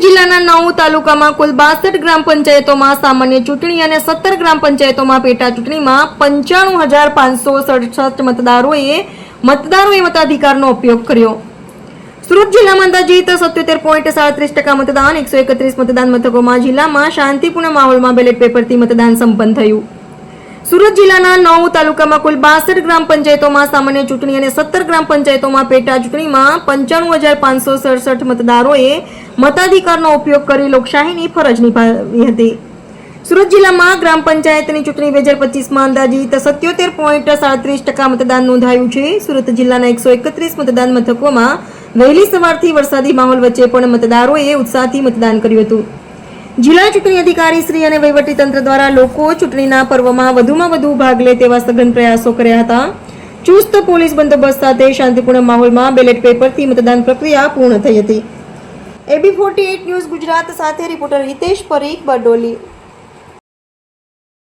નવ તાલુકામાં કુલ બાસઠ ગ્રામ પંચાયતોમાં સામાન્ય ચૂંટણી અને સત્તર ગ્રામ પંચાયતોમાં પેટા ચૂંટણીમાં પંચાણું હજાર પાંચસો સડસઠ મતદારોએ મતદારોએ મતાધિકારનો ઉપયોગ કર્યો. સુરત જિલ્લામાં અંદાજીત સત્યોતેર પોઈન્ટ સાડત્રીસ ટકા મતદાન, એકસો એકત્રીસ મતદાન મથકોમાં જિલ્લામાં શાંતિપૂર્ણ માહોલમાં બેલેટ પેપરથી મતદાન સંપન્ન થયું. સુરત જિલ્લાના નવ તાલુકામાં કુલ બાસઠ ગ્રામ પંચાયતોમાં સામાન્ય ચૂંટણી અને સત્તર ગ્રામ પંચાયતોમાં પેટા ચૂંટણીમાં પંચાણું હજાર પાંચસો સડસઠ મતદારોએ મતાધિકારનો ઉપયોગ કરી લોકશાહીની ફરજ નિભાવી હતી. સુરત જિલ્લામાં ગ્રામ પંચાયતની ચૂંટણી બે હજાર પચીસમાં અંદાજિત સત્યોતેર પોઈન્ટ સાડત્રીસ ટકા મતદાન નોંધાયું છે. સુરત જિલ્લાના એકસો એકત્રીસ મતદાન મથકોમાં વહેલી સવારથી વરસાદી માહોલ વચ્ચે પણ મતદારોએ ઉત્સાહથી મતદાન કર્યું હતું. જિલ્લા ચૂંટણી અધિકારી શ્રી અને વહીવટી તંત્ર દ્વારા લોકો ચૂંટણીના પર્વમાં વધુમાં વધુ ભાગ લે તેવા સઘન પ્રયાસો કર્યા હતા. ચુસ્ત પોલીસ બંદોબસ્ત સાથે શાંતિપૂર્ણ માહોલમાં બેલેટ પેપરથી મતદાન પ્રક્રિયા પૂર્ણ થઈ હતી. એબી ફોર્ટી ન્યૂઝ ગુજરાત સાથે રિપોર્ટર હિતેશ પરીખ, બારડોલી.